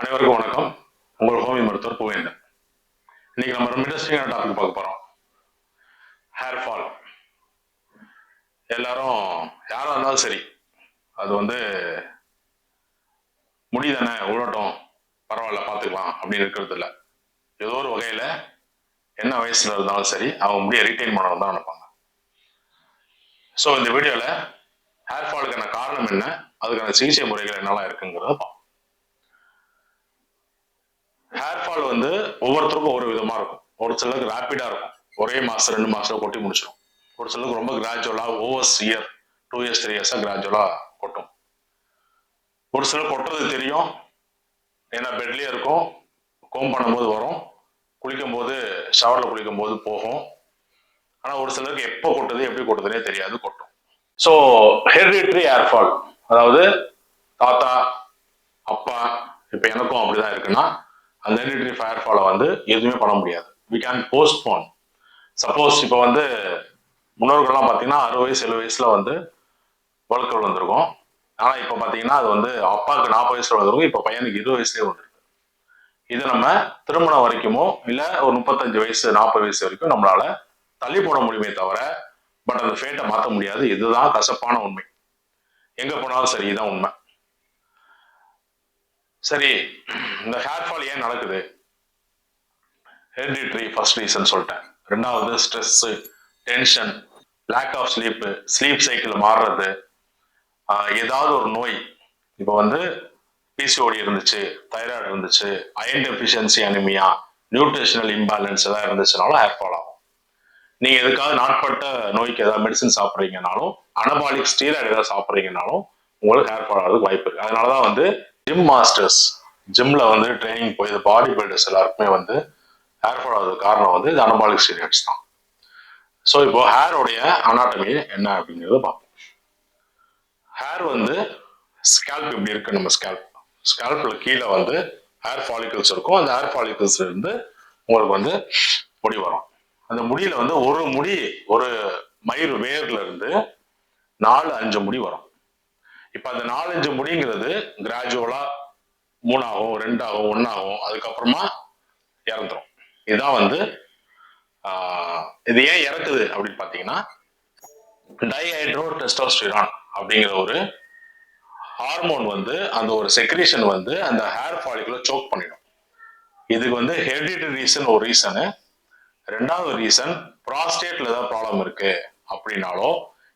அனைவருக்கும் வணக்கம். உங்கள் ஹோமி மருத்துவர் புவேந்தன் இன்னைக்கு நம்ம ரொம்ப இன்ட்ரெஸ்டிங்கான டாபிக் பார்க்க போறோம். ஹேர் ஃபால் எல்லாரும் யாரா இருந்தாலும் சரி அது வந்து முடி தானே உழட்டும் பரவாயில்ல பார்த்துக்கலாம் அப்படின்னு இருக்கிறது இல்லை. ஏதோ ஒரு வகையில என்ன வயசுல இருந்தாலும் சரி அவங்க முடியை ரீட்டைன் பண்ணணும் தான் நினைப்பாங்க. ஸோ இந்த வீடியோவில் ஹேர் ஃபாலுக்கான காரணம் என்ன அதுக்கான சிகிச்சை முறைகள் என்னெல்லாம் இருக்குங்கிறத பார்ப்போம். ஹேர் ஃபால் வந்து ஒவ்வொருத்தருக்கும் ஒவ்வொரு விதமா இருக்கும். ஒரு சிலருக்கு ரேப்பிடா இருக்கும். ஒரே மாசம் ரெண்டு மாசத்துல கொட்டி முடிச்சிடும் ஒரு சிலருக்கு ரொம்ப கிராஜுவலா overs year two years three இயர்ஸா கிராஜுவலா கொட்டும். ஒரு சிலர் கொட்டுறது தெரியும். ஏன்னா பெட்லயே இருக்கும். கோம் பண்ணும்போது வரும். குளிக்கும் போது ஷவர்ல குளிக்கும் போது போகும். ஆனா ஒரு சிலருக்கு எப்போ கொட்டுது எப்படி கொட்டுதுனே தெரியாது கொட்டும். ஸோ ஹெரிடிட்ரி ஹேர் ஃபால் அதாவது தாத்தா அப்பா இப்போ எனக்கும் அப்படிதான் இருக்குன்னா அந்த ஹெரிட்ரி ஃபயர் ஃபாலை வந்து எதுவுமே பண்ண முடியாது. வி கேன் போஸ்ட்போன் சப்போஸ் இப்போ வந்து முன்னோர்கள்லாம் பார்த்தீங்கன்னா அறுபது வயசு எழுபது வயசில் வந்து வழக்கு வந்திருக்கும். ஆனால் இப்போ பார்த்தீங்கன்னா அது வந்து அப்பாவுக்கு நாற்பது வயசுல வந்திருக்கும். இப்போ பையனுக்கு இருபது வயசுலேயே வந்திருக்கு. இது நம்ம திருமணம் வரைக்குமோ இல்லை ஒரு முப்பத்தஞ்சு வயசு நாற்பது வயசு வரைக்கும் நம்மளால தள்ளி போட முடியுமே தவிர பட் அந்த ஃபேட்டை மாற்ற முடியாது. இதுதான் கசப்பான உண்மை. எங்கே போனாலும் சரி இதுதான் உண்மை. சரி இந்த ஹேர் ஃபால் ஏன் நடக்குது? ஹெரிடிட்ரி ஃபர்ஸ்ட் ரீசன் சொல்லிட்டேன். ரெண்டாவது stress tension lack of sleep sleep cycle மாறுறது. ஏதாவது ஒரு நோய். இப்போ வந்து பிசிஓடி இருந்துச்சு தைராய்டு இருந்துச்சு iron deficiency anaemia nutritional imbalance எதாவது இருந்துச்சுனாலும் ஹேர் ஃபால் ஆகும். நீங்கள் எதுக்காவது நாட்பட்ட நோய்க்கு ஏதாவது மெடிசன் சாப்பிட்றீங்கனாலும் அனபாலிக் ஸ்டீராய்டு ஏதாவது சாப்பிட்றீங்கனாலும் உங்களுக்கு ஹேர் ஃபால் ஆகிறதுக்கு வாய்ப்பு அதனால் தான் வந்து ஜிம் மாஸ்டர்ஸ் ஜிம்ல வந்து ட்ரைனிங் போய் பாடி பில்டர்ஸ் எல்லாருக்குமே வந்து ஹேர் ஃபால் ஆகிறதுக்கு காரணம் வந்து இது அனபாலிக் ஸ்டீராய்ட்ஸ் தான். ஸோ இப்போ ஹேருடைய அனாட்டமி என்ன அப்படிங்கிறத பார்ப்போம். ஹேர் வந்து ஸ்கேல்ப் இப்படி இருக்கு? நம்ம ஸ்கேல்ப் ஸ்கேல்ப்ல கீழே வந்து ஹேர் ஃபாலிகல்ஸ் இருக்கும். அந்த ஹேர் ஃபாலிகல்ஸ்ல இருந்து உங்களுக்கு வந்து முடி வரும். அந்த முடியில வந்து ஒரு முடி ஒரு மயிர் வேர்ல இருந்து நாலு அஞ்சு முடி வரும். இப்போ அந்த நாலஞ்சு முடிங்கிறது கிராஜுவலா மூணாகும் ரெண்டாகும் ஒன்னாகும் அதுக்கப்புறமா இறந்துரும். இதுதான் வந்து இது ஏன் இறக்குது அப்படின்னு பார்த்தீங்கன்னா டைஹைட்ரோ டெஸ்டோஸ்டிரான் அப்படிங்கிற ஒரு ஹார்மோன் வந்து அந்த ஒரு செக்ரேஷன் வந்து அந்த ஹேர் ஃபாலிக்குள்ள சோக் பண்ணிடும். இதுக்கு வந்து ஹெரிடிட்டரி ரீசன் ஒரு ரீசனு ரெண்டாவது ரீசன் ப்ராஸ்டேட்ல ஏதாவது ப்ராப்ளம் இருக்கு அப்படின்னாலோ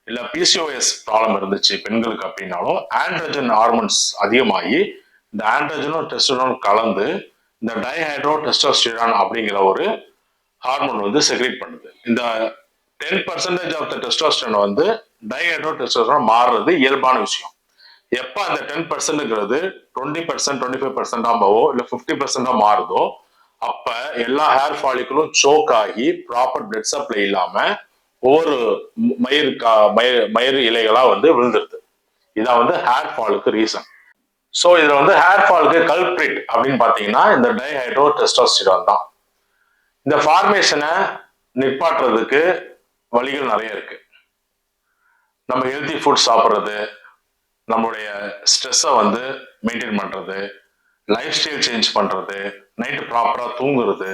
இல்லை பிசிஓஎஸ் ப்ராப்ளம் இருந்துச்சு பெண்களுக்கு அப்படின்னாலோ ஆண்ட்ரஜன் ஹார்மோன்ஸ் அதிகமாகி இந்த ஆண்ட்ரஜனும் டெஸ்டோஸ்டிரான் கலந்து இந்த டைஹைட்ரோ டெஸ்டோஸ்டிரான் அப்படிங்கிற ஒரு ஹார்மோன் வந்து செக்ரேட் பண்ணுது. இந்த ten percentage of the testosterone வந்து டைஹைட்ரோ டெஸ்டோஸ்டிரான் மாறுறது இயல்பான விஷயம். எப்போ அந்த டென் பர்சன்ட்ங்கிறது டுவெண்ட்டி பர்சன்ட் டுவெண்ட்டி ஃபைவ் பர்சன்டாகவோ இல்லை ஃபிஃப்டி பர்சன்டாக மாறுதோ அப்போ எல்லா ஹேர் ஃபாலிக்கலும் சோக் ஆகி ப்ராப்பர் பிளட் சப்ளை இல்லாமல் ஒவ்வொரு மயிர் கா- மயிர் மயிர் இலைகளாக வந்து விழுந்துருது. இதான் வந்து ஹேர் ஃபாலுக்கு ரீசன் ஸோ இதில் வந்து ஹேர் ஃபாலுக்கு கல்பிரிட் அப்படின்னு பார்த்தீங்கன்னா இந்த டைஹைட்ரோ டெஸ்டோஸ்டிரான் தான். இந்த ஃபார்மேஷனை நிற்பாட்டுறதுக்கு வழிகள் நிறைய இருக்கு. நம்ம ஹெல்த்தி ஃபுட் சாப்பிட்றது நம்மளுடைய ஸ்ட்ரெஸ்ஸை வந்து மெயின்டைன் பண்ணுறது லைஃப் ஸ்டைல் சேஞ்ச் பண்ணுறது நைட்டு ப்ராப்பராக தூங்குறது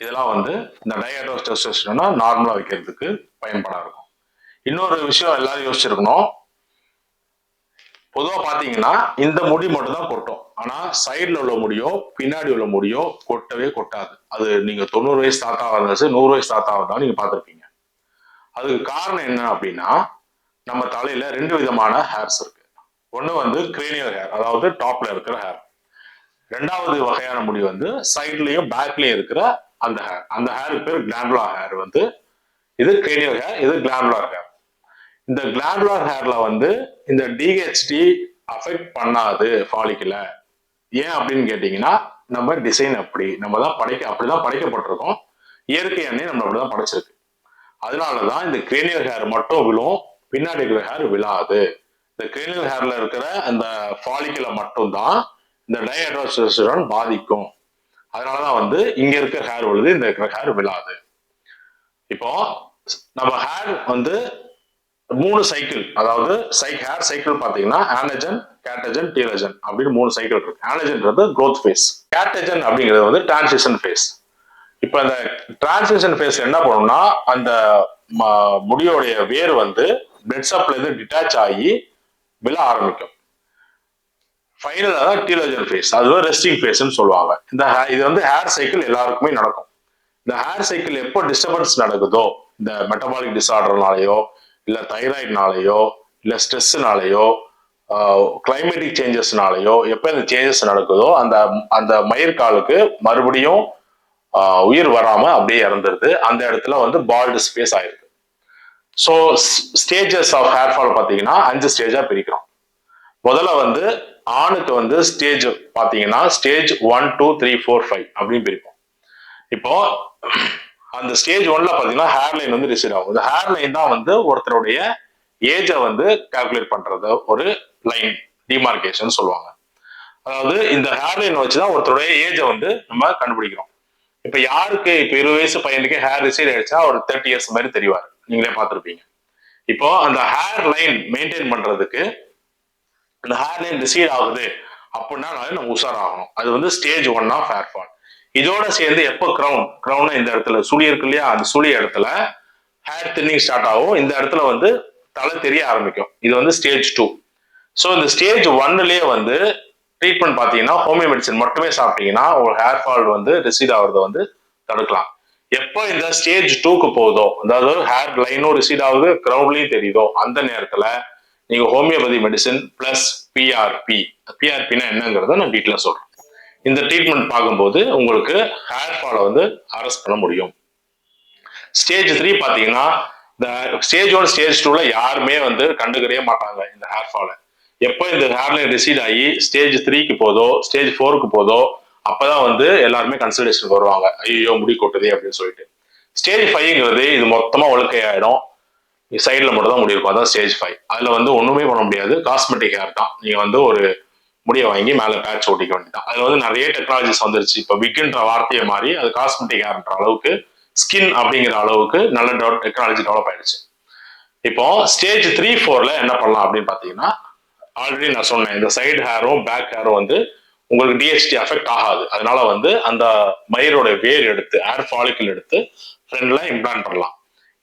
இதெல்லாம் வந்து இந்த டயட்டோ டெஸ்டோஸ்டிரானை நார்மலாக வைக்கிறதுக்கு பயன்படாக இருக்கும். இன்னொரு விஷயம் எல்லாரும் யோசிச்சிருக்கணும். பொதுவா பாத்தீங்கன்னா இந்த முடி மட்டும் தான் கொட்டும். ஆனா சைடில் உள்ள முடியோ பின்னாடி உள்ள முடியோ கொட்டவே கொட்டாது. அது நீங்க தொண்ணூறு வயசு தாத்தாவா இருந்தாச்சு நூறு வயசு தாத்தாவா இருந்தாலும் நீங்க பார்த்திருப்பீங்க அதுக்கு காரணம் என்ன அப்படின்னா நம்ம தலையில ரெண்டு விதமான ஹேர்ஸ் இருக்கு. ஒண்ணு வந்து கிரேனியல் ஹேர் அதாவது டாப்ல இருக்கிற ஹேர் ரெண்டாவது வகையான முடி வந்து சைட்லயும் பேக்லயும் இருக்கிற அந்த ஹேர் அந்த ஹேருக்கு பேர் கிளாண்டுலா ஹேர் வந்து இது கிரேனியல் ஹேர் இது கிளாண்டுலா ஹேர் இந்த கிளாண்டுலர் ஹேர்ல வந்து இந்த டிஹெச்டி அஃபெக்ட் பண்ணாது ஃபாலிக்கல ஏன் அப்படின்னு கேட்டீங்கன்னா நம்ம டிசைன் அப்படி நம்ம தான் படைக்க அப்படிதான் படைக்கப்பட்டிருக்கோம். இயற்கை எண்ணெய் நம்ம அப்படிதான் படைச்சிருக்கு. அதனாலதான் இந்த கிரேனியல் ஹேர் மட்டும் விழும் பின்னாடி இருக்கிற ஹேர் விழாது. இந்த கிரேனியல் ஹேர்ல இருக்கிற அந்த ஃபாலிக்கலை மட்டும்தான் இந்த டயட்ரோஸ்டரான் பாதிக்கும். அதனாலதான் வந்து இங்க இருக்கிற ஹேர் விழுது இந்த இருக்கிற ஹேர் விழாது. இப்போ நம்ம ஹேர் வந்து மூணு சைக்கிள் அதாவது சைக் ஹேர் சைக்கிள் பாத்தீங்கன்னா ஆனஜன் கேட்டஜன் டீலஜன் அப்படின்னு மூணு சைக்கிள் இருக்கு. ஆனஜன்றது க்ரோத் ஃபேஸ் கேட்டஜன் அப்படிங்கிறது வந்து டிரான்சிஷன் ஃபேஸ் இப்போ அந்த டிரான்சிஷன் ஃபேஸ் என்ன பண்ணும்னா அந்த முடியோடைய வேர் வந்து பிளட் சப்ல இருந்து டிட்டாச் ஆகி விழ ஆரம்பிக்கும். ஃபைனலாக தான் டீலஜன் ஃபேஸ் அதுவும் ரெஸ்டிங் ஃபேஸ்னு சொல்லுவாங்க. இந்த இது வந்து ஹேர் சைக்கிள் எல்லாருக்குமே நடக்கும். இந்த ஹேர் சைக்கிள் எப்போ டிஸ்டர்பன்ஸ் நடக்குதோ இந்த மெட்டபாலிக் டிசார்டர்னாலேயோ இல்லை தைராய்டுனாலேயோ இல்லை ஸ்ட்ரெஸ்ஸுனாலேயோ கிளைமேட்டிக் சேஞ்சஸ்னாலேயோ எப்போ இந்த சேஞ்சஸ் நடக்குதோ அந்த அந்த மயிர்காலுக்கு மறுபடியும் உயிர் வராமல் அப்படியே இறந்துருது. அந்த இடத்துல வந்து பால்டு ஸ்பேஸ் ஆயிருக்கு. So stages of hair fall பார்த்தீங்கன்னா அஞ்சு ஸ்டேஜாக பிரிக்கிறோம். முதல்ல வந்து ஆணுக்கு வந்து ஸ்டேஜ் பார்த்தீங்கன்னா stage one two three four five அப்படின்னு பிரிப்போம். இப்போ அந்த ஸ்டேஜ் ஒன்ல பார்த்தீங்கன்னா ஹேர் லைன் வந்து ரிசீவ் ஆகும். இந்த ஹேர்லைன் தான் வந்து ஒருத்தருடைய ஏஜை வந்து கால்குலேட் பண்றது. ஒரு லைன் டிமார்கேஷன் சொல்லுவாங்க. அதாவது இந்த ஹேர்லைன் வச்சுதான் வச்சு தான் ஒருத்தருடைய ஏஜை வந்து நம்ம கண்டுபிடிக்கிறோம். இப்போ யாருக்கு இப்போ இருபது வயசு பையனுக்கு ஹேர் ரிசீவ் ஆயிடுச்சா ஒரு தேர்ட்டி இயர்ஸ் மாதிரி தெரிவார். நீங்களே பார்த்துருப்பீங்க. இப்போ அந்த ஹேர் லைன் மெயின்டைன் பண்றதுக்கு அந்த ஹேர் லைன் ரிசீட் ஆகுது அப்படின்னா நம்ம உஷாராகணும். அது வந்து stage one of hair fall இதோட சேர்ந்து எப்போ க்ரௌன் க்ரௌன் இந்த இடத்துல சுழி இருக்கு இல்லையா? அந்த சுழி இடத்துல ஹேர் தின்னிங் ஸ்டார்ட் ஆகும். இந்த இடத்துல வந்து தலை தெரிய ஆரம்பிக்கும். இது வந்து ஸ்டேஜ் டூ ஸோ இந்த ஸ்டேஜ் ஒன்னுலயே வந்து ட்ரீட்மெண்ட் பார்த்தீங்கன்னா ஹோமியோ மெடிசன் மட்டுமே சாப்பிட்டீங்கன்னா ஒரு ஹேர் ஃபால் வந்து ரிசீட் ஆகுறத வந்து தடுக்கலாம். எப்போ இந்த ஸ்டேஜ் டூக்கு போகுதோ அதாவது ஹேர் லைனும் ரிசீட் ஆகுது க்ரௌண்ட்லையும் தெரியுதோ அந்த நேரத்துல நீங்க ஹோமியோபதி மெடிசன் பிளஸ் பிஆர்பி பிஆர்பினா என்னங்கிறத நான் டீட்டெயிலாக சொல்றேன். இந்த ட்ரீட்மெண்ட் பார்க்கும்போது உங்களுக்கு ஹேர் ஃபாலை வந்து அரெஸ்ட் பண்ண முடியும். ஸ்டேஜ் த்ரீ பார்த்தீங்கன்னா இந்த ஸ்டேஜ் ஒன் ஸ்டேஜ் டூல யாருமே வந்து கண்டுக்கவே மாட்டாங்க இந்த ஹேர் ஃபாலை எப்போ இந்த ஹேர்லைன் ரிசீட் ஆகி ஸ்டேஜ் த்ரீக்கு போதோ ஸ்டேஜ் ஃபோருக்கு போதோ அப்போதான் வந்து எல்லாருமே கன்சல்டேஷன் வருவாங்க. ஐயோ முடி கொட்டுதே அப்படின்னு சொல்லிட்டு. ஸ்டேஜ் ஃபைவ்ங்கிறது இது மொத்தமாக ஒழுக்கையாயிடும். சைடில் மட்டும் தான் முடி இருக்கும். அதான் ஸ்டேஜ் ஃபைவ் அதில் வந்து ஒன்றுமே பண்ண முடியாது. காஸ்மெட்டிக் ஹேர் தான். நீங்கள் வந்து ஒரு முடிய வாங்கி மேலே பேட்ச் ஒட்டிக்க வேண்டியதான் அதில் வந்து நிறைய டெக்னாலஜிஸ் வந்துருச்சு. இப்போ விக்குன்ற வார்த்தையை மாறி அது காஸ்மெட்டிக் ஹேர்ன்ற அளவுக்கு ஸ்கின் அப்படிங்கிற அளவுக்கு நல்ல டெக்னாலஜி டெவலப் ஆயிடுச்சு. இப்போ ஸ்டேஜ் த்ரீ ஃபோர்ல என்ன பண்ணலாம் அப்படின்னு பார்த்தீங்கன்னா ஆல்ரெடி நான் சொன்னேன் இந்த சைடு ஹேரும் பேக் ஹேரும் வந்து உங்களுக்கு டிஎஸ்டி அஃபெக்ட் ஆகாது. அதனால வந்து அந்த மயிரோட வேர் எடுத்து ஹேர் ஃபாலிக்கல் எடுத்து ஃப்ரெண்ட்ல இம்ப்ளான்ட் பண்ணலாம்.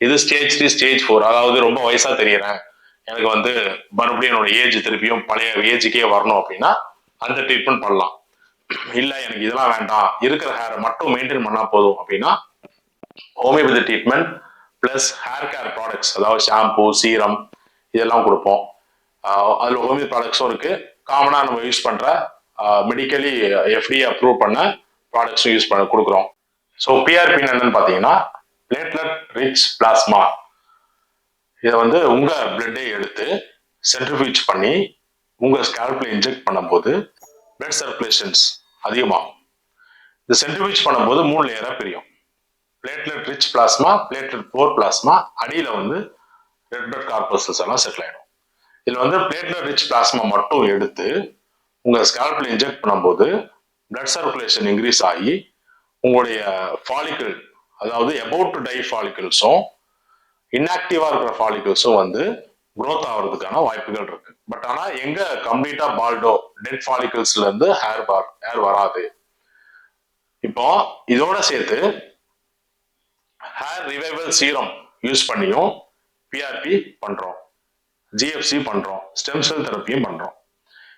இது ஸ்டேஜ் த்ரீ ஸ்டேஜ் ஃபோர் அதாவது ரொம்ப வயசா தெரியறேன். எனக்கு வந்து மறுபடியும் என்னோட ஏஜ் திருப்பியும் பழைய ஏஜுக்கே வரணும் அப்படின்னா அந்த ட்ரீட்மெண்ட் பண்ணலாம். இல்ல எனக்கு இதெல்லாம் வேண்டாம். இருக்கிற ஹேரை மட்டும் மெயின்டைன் பண்ணா போதும் அப்படின்னா homeopathy treatment plus hair care products அதாவது ஷாம்பு சீரம் இதெல்லாம் கொடுப்போம். அதில் அதுல ஹோமியோ ப்ராடக்ட்ஸும் இருக்கு. காமனா நம்ம யூஸ் பண்ற மெடிக்கலி எஃப்டி அப்ரூவ் பண்ண ப்ராடக்ட்ஸும் யூஸ் பண்ண கொடுக்குறோம். ஸோ பிஆர்பி என்னன்னு பார்த்தீங்கன்னா பிளேட்லெட் ரிச் பிளாஸ்மா இதை வந்து உங்க பிளட்டை எடுத்து சென்ட்ரிஃபியூஜ் பண்ணி உங்க ஸ்கேல்ப்ல இன்ஜெக்ட் பண்ணும்போது பிளட் சர்க்குலேஷன்ஸ் அதிகமாகும். இந்த சென்ட்ரிஃபியூஜ் பண்ணும்போது மூணு லேயரா பிரியும். Platelet rich plasma platelet poor plasma அடியில வந்து ரெட் பிளட் கார்பஸல்ஸ் எல்லாம் செட்டில் ஆயிடும். இதுல வந்து பிளேட்லெட் ரிச் பிளாஸ்மா மட்டும் எடுத்து உங்க ஸ்கேல்ப்ல இன்ஜெக்ட் பண்ணும்போது பிளட் சர்க்குலேஷன் இன்க்ரீஸ் ஆகி உங்களுடைய ஃபாலிக்கிள் அதாவது எபவுட் டு டை ஃபாலிக்கிள்ஸும் இன்ஆக்டிவா இருக்கிற ஃபாலிகல்ஸும் வந்து குரோத் ஆகிறதுக்கான வாய்ப்புகள் இருக்கு. பட் ஆனா எங்க கம்ப்ளீட்டா பால்டோ டெட் ஃபாலிக்கிள்ஸ்ல இருந்து ஹேர் பார் ஹேர் வராது. இப்போ இதோட சேர்த்து ஹேர் ரிவைவல் சீரம் யூஸ் பண்ணியும் பிஆர்பி பண்றோம். ஜிஎஃப்சி பண்றோம். ஸ்டெம் செல் தெரப்பியும் பண்றோம்.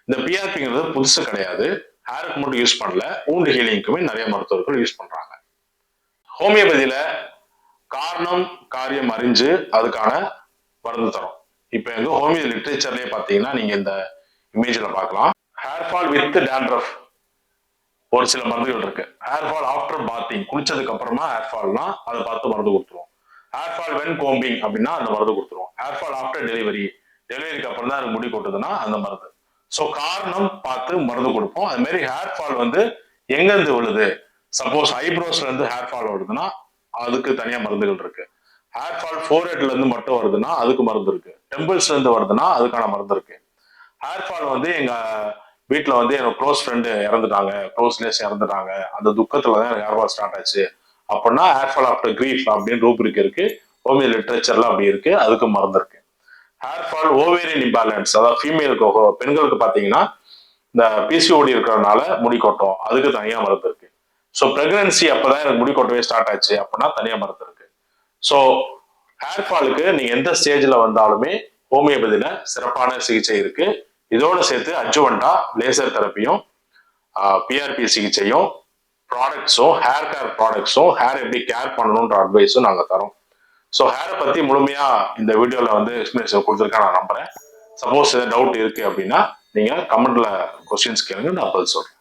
இந்த பிஆர்பிங்கிறது புதுசு கிடையாது. ஹேருக்கு மட்டும் யூஸ் பண்ணல. ஊண்டு ஹீலிங்க்குமே நிறைய மருத்துவர்கள் யூஸ் பண்றாங்க. ஹோமியோபதியில காரணம் காரியம் அறிஞ்சு அதுக்கான மருந்து தரும். இப்போ எங்க ஹோமியோ லிட்ரேச்சர்லயே பாத்தீங்கன்னா நீங்க இந்த இமேஜ்ல பார்க்கலாம் ஹேர் ஃபால் வித் டேண்ட்ரஃப் ஒரு சில மருந்துகள் இருக்கு. ஹேர் ஃபால் ஆஃப்டர் பாத்திங் குளிச்சதுக்கு அப்புறமா ஹேர் ஃபால்னா அதை பார்த்து மருந்து கொடுத்துருவோம். ஹேர் ஃபால் வென் கோம்பிங் அப்படின்னா அந்த மருந்து கொடுத்துருவோம். ஹேர் ஃபால் ஆஃப்டர் டெலிவரி டெலிவரிக்கு அப்புறம் தான் முடி கொட்டுதுன்னா அந்த மருந்து. ஸோ காரணம் பார்த்து மருந்து கொடுப்போம். அது மாதிரி ஹேர் ஃபால் வந்து எங்கேருந்து விழுது? சப்போஸ் ஐப்ரோஸ்ல இருந்து ஹேர் ஃபால் வருதுன்னா அதுக்கு தனியா மருந்துகள் இருக்கு. ஹேர் ஃபால் ஃபோர்ஹெட்ல இருந்து மட்டும் வருதுன்னா அதுக்கு மருந்து இருக்கு. டெம்பிள்ஸ்ல இருந்து வருதுன்னா அதுக்கான மருந்து இருக்கு. ஹேர் ஃபால் வந்து எங்க வீட்டுல வந்து எனக்கு க்ளோஸ் ஃப்ரெண்டு இறந்துட்டாங்க. க்ளோஸ் க்ளோஸ்லேஸ் இறந்துட்டாங்க. அந்த துக்கத்துல தான் எனக்கு ஹேர் ஃபால் ஸ்டார்ட் ஆச்சு. அப்படின்னா ஹேர் ஃபால் ஆஃப்டர் கிரீஃப் அப்படின்னு ரூபிரிக் இருக்கு. ஹோமியோ லிட்ரேச்சர்ல அப்படி இருக்கு. அதுக்கு மருந்து இருக்கு. ஹேர் ஃபால் ஓவேரியன் இம்பேலன்ஸ் அதாவது ஃபீமேலுக்கு பெண்களுக்கு பார்த்தீங்கன்னா இந்த பிசிஓடி இருக்கிறதுனால முடி கொட்டும். அதுக்கு தனியாக மருந்து இருக்கு. ஸோ பிரெக்னன்சி அப்போதான் எனக்கு முடி கொட்டவே ஸ்டார்ட் ஆச்சு அப்படின்னா தனியாக மருந்து இருக்கு. ஸோ ஹேர் ஃபாலுக்கு நீங்க எந்த ஸ்டேஜில் வந்தாலுமே ஹோமியோபதியில சிறப்பான சிகிச்சை இருக்கு. இதோட சேர்த்து அஜுவண்டா லேசர் தெரப்பியும் பிஆர்பி சிகிச்சையும் ப்ராடக்ட்ஸும் ஹேர் கேர் ப்ராடக்ட்ஸும் ஹேர் எப்படி கேர் பண்ணணுன்ற அட்வைஸும் நாங்கள் தரோம். ஸோ ஹேரை பற்றி முழுமையாக இந்த வீடியோவில் வந்து எக்ஸ்பிளேஷன் கொடுத்துருக்கேன் நான் நம்புறேன். சப்போஸ் ஏதாவது டவுட் இருக்கு அப்படின்னா நீங்கள் கமெண்ட்ல கொஸ்டின்ஸ் கேளுங்க நான் பதில் சொல்கிறேன்